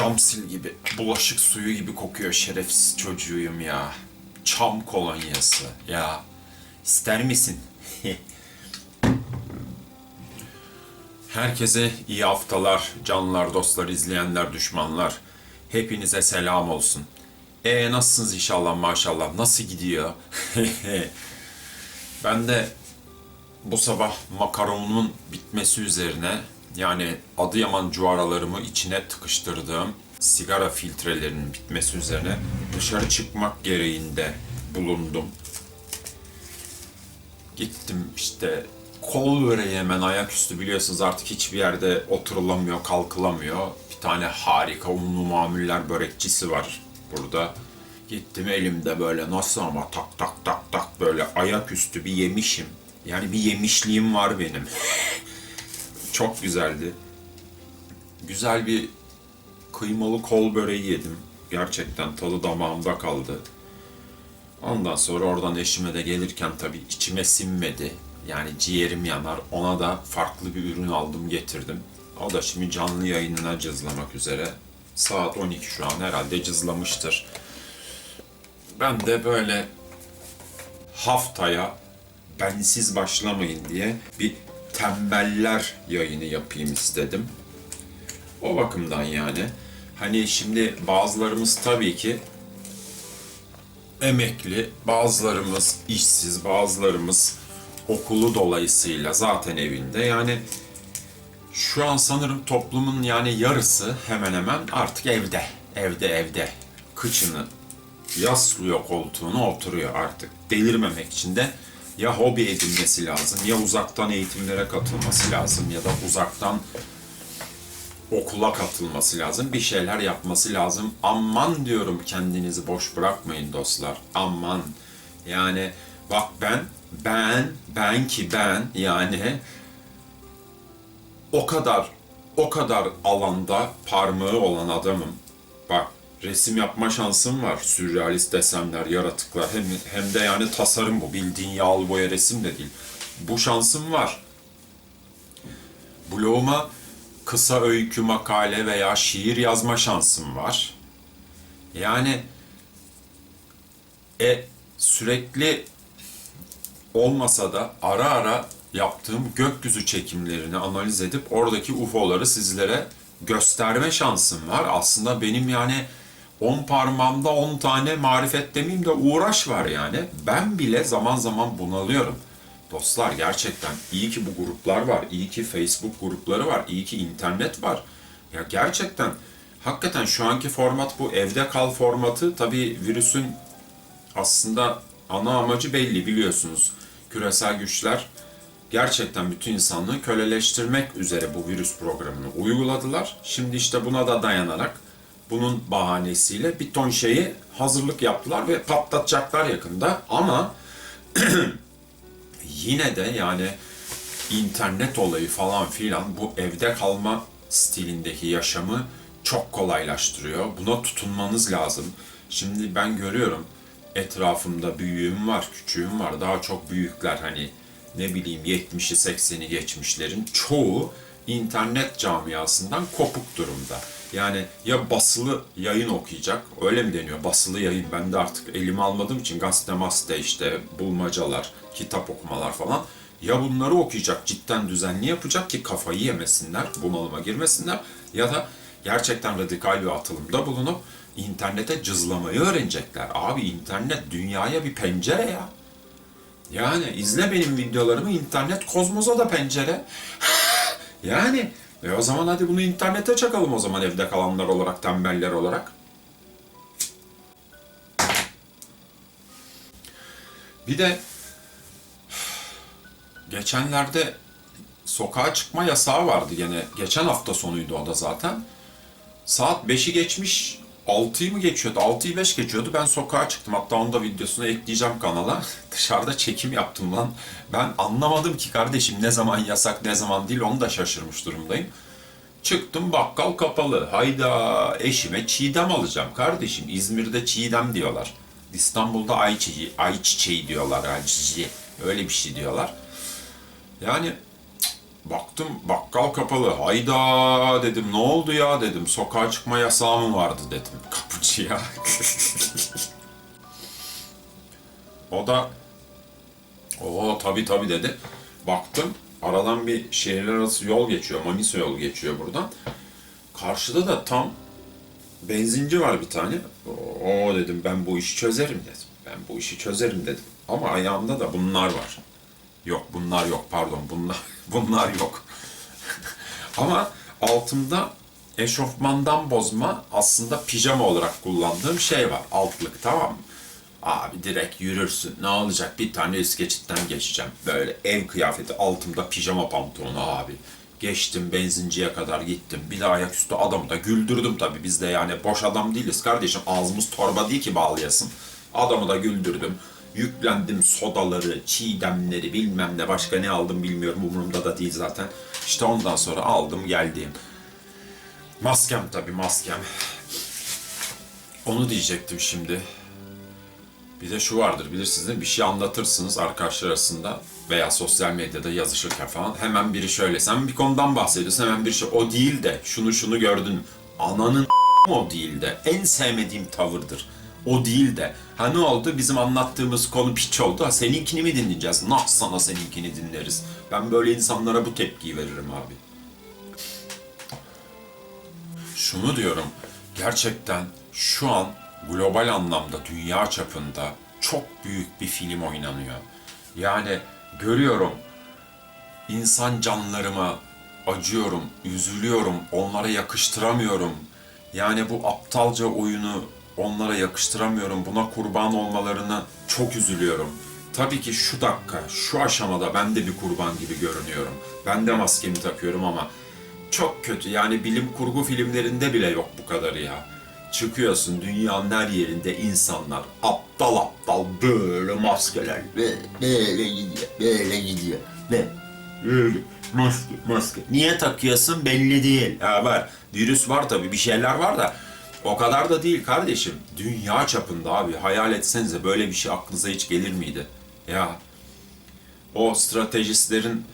Oh cam sil gibi, bulaşık suyu gibi kokuyor şerefsiz çocuğuyum ya. Çam kolonyası ya. İster misin? Herkese iyi haftalar, canlar, dostlar, izleyenler, düşmanlar. Hepinize selam olsun. E nasılsınız inşallah maşallah? Nasıl gidiyor? ben de bu sabah makaronumun bitmesi üzerine yani Adıyaman cuaralarımı içine tıkıştırdığım sigara filtrelerinin bitmesi üzerine dışarı çıkmak gereğinde bulundum. Gittim işte kol böreği hemen ayaküstü biliyorsunuz artık hiçbir yerde oturulamıyor, kalkılamıyor. Bir tane harika unlu mamuller börekçisi var burada. Gittim elimde böyle nasıl ama tak tak tak tak böyle ayaküstü bir yemişim. Yani bir yemişliğim var benim. Çok güzeldi. Güzel bir kıymalı kol böreği yedim. Gerçekten tadı damağımda kaldı. Ondan sonra oradan eşime de gelirken tabii içime sinmedi. Yani ciğerim yanar. Ona da farklı bir ürün aldım getirdim. O da şimdi canlı yayınına cızlamak üzere. Saat 12 şu an herhalde cızlamıştır. Ben de böyle haftaya bensiz başlamayın diye bir tembeller yayını yapayım istedim. O bakımdan yani. Hani şimdi bazılarımız tabii ki emekli, bazılarımız işsiz, bazılarımız okulu dolayısıyla zaten evinde. Yani şu an sanırım toplumun yani yarısı hemen hemen artık evde. Evde evde. Kıçını yaslıyor koltuğuna oturuyor artık. Delirmemek için de ya hobi edinmesi lazım ya uzaktan eğitimlere katılması lazım ya da uzaktan okula katılması lazım. Bir şeyler yapması lazım. Aman diyorum kendinizi boş bırakmayın dostlar. Aman. Yani bak ben ben ben ki ben yani o kadar o kadar alanda parmağı olan adamım. Resim yapma şansım var. Sürrealist desenler, yaratıklar hem hem de yani tasarım bu. Bildiğin yağlı boya resim de değil. Bu şansım var. Bloguma kısa öykü, makale veya şiir yazma şansım var. Yani e sürekli olmasa da ara ara yaptığım gökyüzü çekimlerini analiz edip oradaki UFO'ları sizlere gösterme şansım var. Aslında benim yani 10 parmağımda 10 tane marifet demeyeyim de uğraş var yani. Ben bile zaman zaman bunalıyorum. Dostlar gerçekten iyi ki bu gruplar var. iyi ki Facebook grupları var. iyi ki internet var. Ya gerçekten hakikaten şu anki format bu evde kal formatı tabii virüsün aslında ana amacı belli biliyorsunuz. Küresel güçler gerçekten bütün insanlığı köleleştirmek üzere bu virüs programını uyguladılar. Şimdi işte buna da dayanarak bunun bahanesiyle bir ton şeyi hazırlık yaptılar ve patlatacaklar yakında. Ama yine de yani internet olayı falan filan bu evde kalma stilindeki yaşamı çok kolaylaştırıyor. Buna tutunmanız lazım. Şimdi ben görüyorum etrafımda büyüğüm var, küçüğüm var. Daha çok büyükler hani ne bileyim 70'i 80'i geçmişlerin çoğu internet camiasından kopuk durumda. Yani ya basılı yayın okuyacak, öyle mi deniyor? Basılı yayın. Ben de artık elime almadığım için gazete maste işte bulmacalar, kitap okumalar falan. Ya bunları okuyacak, cidden düzenli yapacak ki kafayı yemesinler, bunalıma girmesinler. Ya da gerçekten radikal bir atılımda bulunup internete cızlamayı öğrenecekler. Abi internet dünyaya bir pencere ya. Yani izle benim videolarımı internet kozmosa da pencere. yani e o zaman hadi bunu internete çakalım o zaman evde kalanlar olarak, tembeller olarak. Bir de geçenlerde sokağa çıkma yasağı vardı gene. Geçen hafta sonuydu o da zaten. Saat 5'i geçmiş, 6'yı mı geçiyordu? 6'yı 5 geçiyordu. Ben sokağa çıktım. Hatta onu da videosunu ekleyeceğim kanala. Dışarıda çekim yaptım lan. Ben anlamadım ki kardeşim ne zaman yasak ne zaman değil onu da şaşırmış durumdayım. Çıktım bakkal kapalı. Hayda eşime çiğdem alacağım kardeşim. İzmir'de çiğdem diyorlar. İstanbul'da ay çiçeği, ay çiçeği diyorlar. Ay çiçeği. Öyle bir şey diyorlar. Yani Baktım bakkal kapalı. Hayda dedim ne oldu ya dedim. Sokağa çıkma yasağı mı vardı dedim kapıcıya. o da o tabii tabii dedi. Baktım aradan bir şehirler arası yol geçiyor. Manisa yolu geçiyor buradan. Karşıda da tam benzinci var bir tane. O dedim ben bu işi çözerim dedim. Ben bu işi çözerim dedim. Ama ayağımda da bunlar var. Yok bunlar yok pardon bunlar bunlar yok. Ama altımda eşofmandan bozma aslında pijama olarak kullandığım şey var. Altlık tamam mı? Abi direkt yürürsün. Ne olacak? Bir tane üst geçitten geçeceğim. Böyle ev kıyafeti altımda pijama pantolonu abi. Geçtim benzinciye kadar gittim. Bir de ayaküstü adamı da güldürdüm tabii. Biz de yani boş adam değiliz kardeşim. Ağzımız torba değil ki bağlayasın. Adamı da güldürdüm. Yüklendim sodaları, çiğdemleri bilmem ne başka ne aldım bilmiyorum umurumda da değil zaten. İşte ondan sonra aldım geldim. Maskem tabii maskem. Onu diyecektim şimdi. Bir de şu vardır bilirsiniz değil mi? Bir şey anlatırsınız arkadaşlar arasında veya sosyal medyada yazışırken falan. Hemen biri şöyle, sen bir konudan bahsediyorsun hemen bir şey o değil de şunu şunu gördün. Ananın o değil de en sevmediğim tavırdır. O değil de. Ha ne oldu? Bizim anlattığımız konu piç oldu. Ha seninkini mi dinleyeceğiz? Nah sana seninkini dinleriz. Ben böyle insanlara bu tepkiyi veririm abi. Şunu diyorum. Gerçekten şu an global anlamda dünya çapında çok büyük bir film oynanıyor. Yani görüyorum insan canlarıma acıyorum, üzülüyorum, onlara yakıştıramıyorum. Yani bu aptalca oyunu onlara yakıştıramıyorum. Buna kurban olmalarına çok üzülüyorum. Tabii ki şu dakika, şu aşamada ben de bir kurban gibi görünüyorum. Ben de maskemi takıyorum ama çok kötü. Yani bilim kurgu filmlerinde bile yok bu kadarı ya. Çıkıyorsun dünyanın her yerinde insanlar aptal aptal böyle maskeler böyle, böyle gidiyor, böyle gidiyor. Ve böyle maske, maske. Niye takıyorsun belli değil. Ha var, virüs var tabii bir şeyler var da o kadar da değil kardeşim. Dünya çapında abi hayal etsenize böyle bir şey aklınıza hiç gelir miydi? Ya o stratejistlerin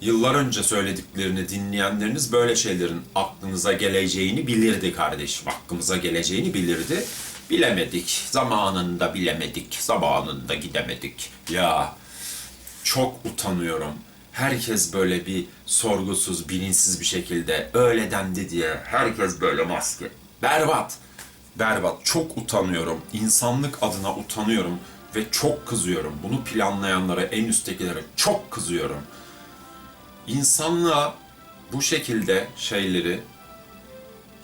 yıllar önce söylediklerini dinleyenleriniz böyle şeylerin aklınıza geleceğini bilirdi kardeşim. Hakkımıza geleceğini bilirdi. Bilemedik. Zamanında bilemedik. Zamanında gidemedik. Ya çok utanıyorum. Herkes böyle bir sorgusuz, bilinçsiz bir şekilde öyle dendi diye herkes böyle maske. Berbat. Berbat. Çok utanıyorum. İnsanlık adına utanıyorum ve çok kızıyorum. Bunu planlayanlara, en üsttekilere çok kızıyorum insanlığa bu şekilde şeyleri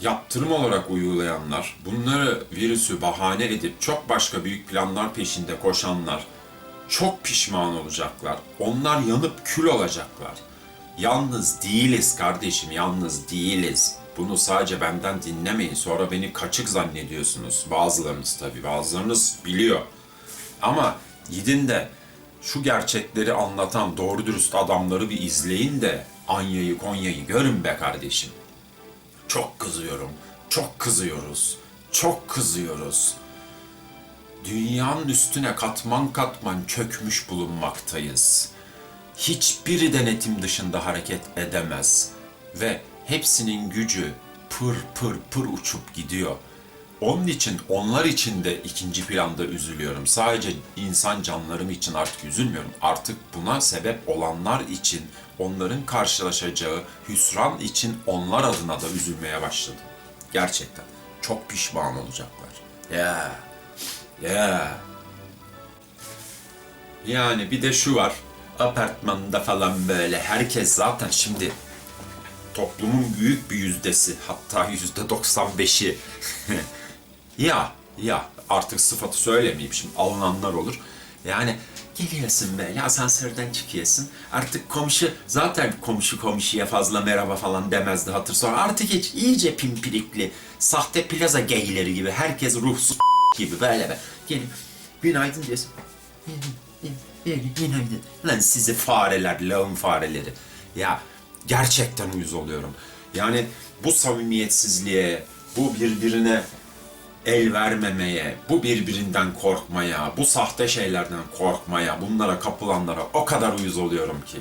yaptırım olarak uygulayanlar, bunları virüsü bahane edip çok başka büyük planlar peşinde koşanlar çok pişman olacaklar. Onlar yanıp kül olacaklar. Yalnız değiliz kardeşim, yalnız değiliz. Bunu sadece benden dinlemeyin. Sonra beni kaçık zannediyorsunuz. Bazılarınız tabii, bazılarınız biliyor. Ama gidin de şu gerçekleri anlatan doğru dürüst adamları bir izleyin de Anya'yı Konya'yı görün be kardeşim. Çok kızıyorum. Çok kızıyoruz. Çok kızıyoruz. Dünyanın üstüne katman katman çökmüş bulunmaktayız. Hiçbiri denetim dışında hareket edemez ve hepsinin gücü pır pır pır uçup gidiyor. Onun için onlar için de ikinci planda üzülüyorum. Sadece insan canlarım için artık üzülmüyorum. Artık buna sebep olanlar için, onların karşılaşacağı hüsran için onlar adına da üzülmeye başladım. Gerçekten. Çok pişman olacaklar. Ya. Ya. Yani bir de şu var. Apartmanda falan böyle herkes zaten şimdi toplumun büyük bir yüzdesi hatta yüzde 95'i ya ya artık sıfatı söylemeyeyim şimdi alınanlar olur. Yani geliyorsun böyle asansörden çıkıyorsun. Artık komşu zaten komşu komşuya fazla merhaba falan demezdi hatır sonra. Artık hiç iyice pimpirikli sahte plaza geyleri gibi herkes ruhsuz gibi böyle be. Gelip günaydın diyorsun. Günaydın. Lan sizi fareler, lağım fareleri. Ya gerçekten uyuz oluyorum. Yani bu samimiyetsizliğe, bu birbirine el vermemeye, bu birbirinden korkmaya, bu sahte şeylerden korkmaya, bunlara kapılanlara o kadar uyuz oluyorum ki.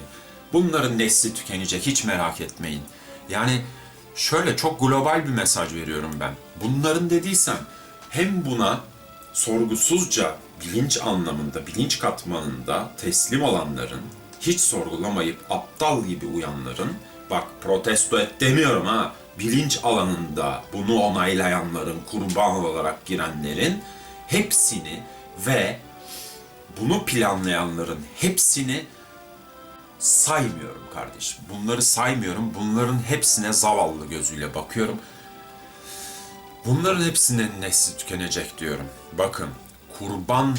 Bunların nesli tükenecek hiç merak etmeyin. Yani şöyle çok global bir mesaj veriyorum ben. Bunların dediysem hem buna sorgusuzca bilinç anlamında, bilinç katmanında teslim olanların, hiç sorgulamayıp aptal gibi uyanların, bak protesto et demiyorum ha, bilinç alanında bunu onaylayanların, kurban olarak girenlerin hepsini ve bunu planlayanların hepsini saymıyorum kardeşim. Bunları saymıyorum. Bunların hepsine zavallı gözüyle bakıyorum. Bunların hepsinin nesli tükenecek diyorum. Bakın, kurban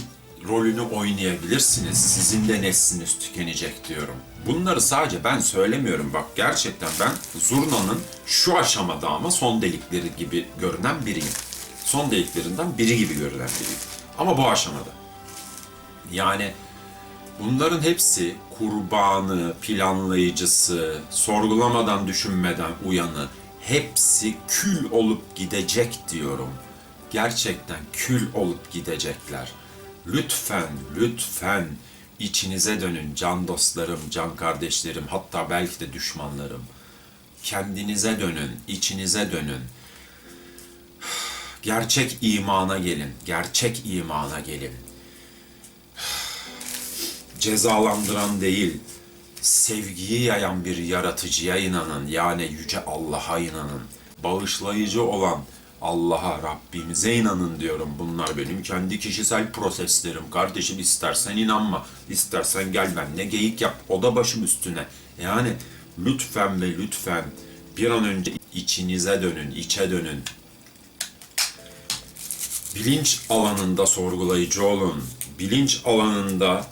rolünü oynayabilirsiniz. Sizin de nesliniz tükenecek diyorum. Bunları sadece ben söylemiyorum. Bak gerçekten ben Zurna'nın şu aşamada ama son delikleri gibi görünen biriyim. Son deliklerinden biri gibi görünen biriyim. Ama bu aşamada. Yani bunların hepsi kurbanı, planlayıcısı, sorgulamadan düşünmeden uyanı hepsi kül olup gidecek diyorum. Gerçekten kül olup gidecekler. Lütfen, lütfen içinize dönün can dostlarım, can kardeşlerim, hatta belki de düşmanlarım. Kendinize dönün, içinize dönün. Gerçek imana gelin, gerçek imana gelin cezalandıran değil, sevgiyi yayan bir yaratıcıya inanın. Yani yüce Allah'a inanın. Bağışlayıcı olan Allah'a, Rabbimize inanın diyorum. Bunlar benim kendi kişisel proseslerim. Kardeşim istersen inanma, istersen gel benimle geyik yap. O da başım üstüne. Yani lütfen ve lütfen bir an önce içinize dönün, içe dönün. Bilinç alanında sorgulayıcı olun. Bilinç alanında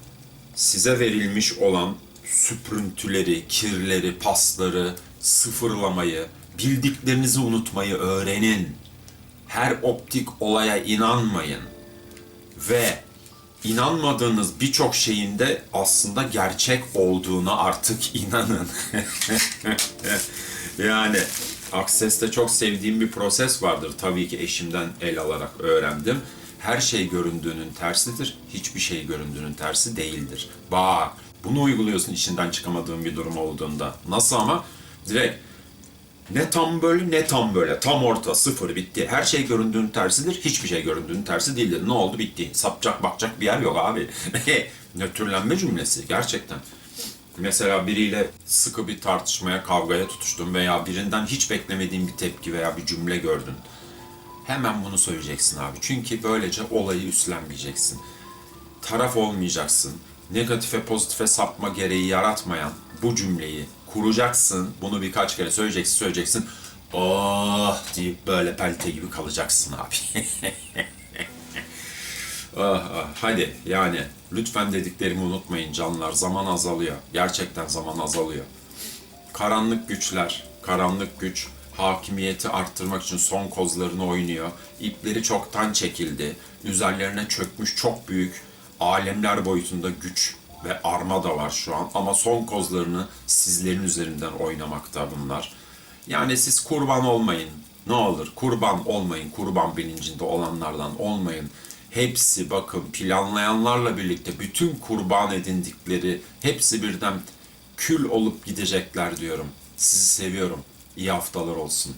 size verilmiş olan süprüntüleri, kirleri, pasları sıfırlamayı, bildiklerinizi unutmayı öğrenin. Her optik olaya inanmayın. Ve inanmadığınız birçok şeyin de aslında gerçek olduğuna artık inanın. yani Access'te çok sevdiğim bir proses vardır. Tabii ki eşimden el alarak öğrendim. Her şey göründüğünün tersidir. Hiçbir şey göründüğünün tersi değildir. Bak bunu uyguluyorsun içinden çıkamadığın bir durum olduğunda. Nasıl ama? Direkt ne tam böyle ne tam böyle. Tam orta sıfır bitti. Her şey göründüğünün tersidir. Hiçbir şey göründüğünün tersi değildir. Ne oldu bitti. Sapacak bakacak bir yer yok abi. Nötrlenme cümlesi gerçekten. Mesela biriyle sıkı bir tartışmaya, kavgaya tutuştun veya birinden hiç beklemediğin bir tepki veya bir cümle gördün. Hemen bunu söyleyeceksin abi. Çünkü böylece olayı üstlenmeyeceksin. Taraf olmayacaksın. Negatife pozitife sapma gereği yaratmayan bu cümleyi kuracaksın. Bunu birkaç kere söyleyeceksin, söyleyeceksin. Oh deyip böyle pelte gibi kalacaksın abi. ah, ah, hadi yani lütfen dediklerimi unutmayın canlar. Zaman azalıyor. Gerçekten zaman azalıyor. Karanlık güçler, karanlık güç hakimiyeti arttırmak için son kozlarını oynuyor. İpleri çoktan çekildi. Üzerlerine çökmüş çok büyük alemler boyutunda güç ve arma da var şu an. Ama son kozlarını sizlerin üzerinden oynamakta bunlar. Yani siz kurban olmayın. Ne olur kurban olmayın. Kurban bilincinde olanlardan olmayın. Hepsi bakın planlayanlarla birlikte bütün kurban edindikleri hepsi birden kül olup gidecekler diyorum. Sizi seviyorum. İyi haftalar olsun.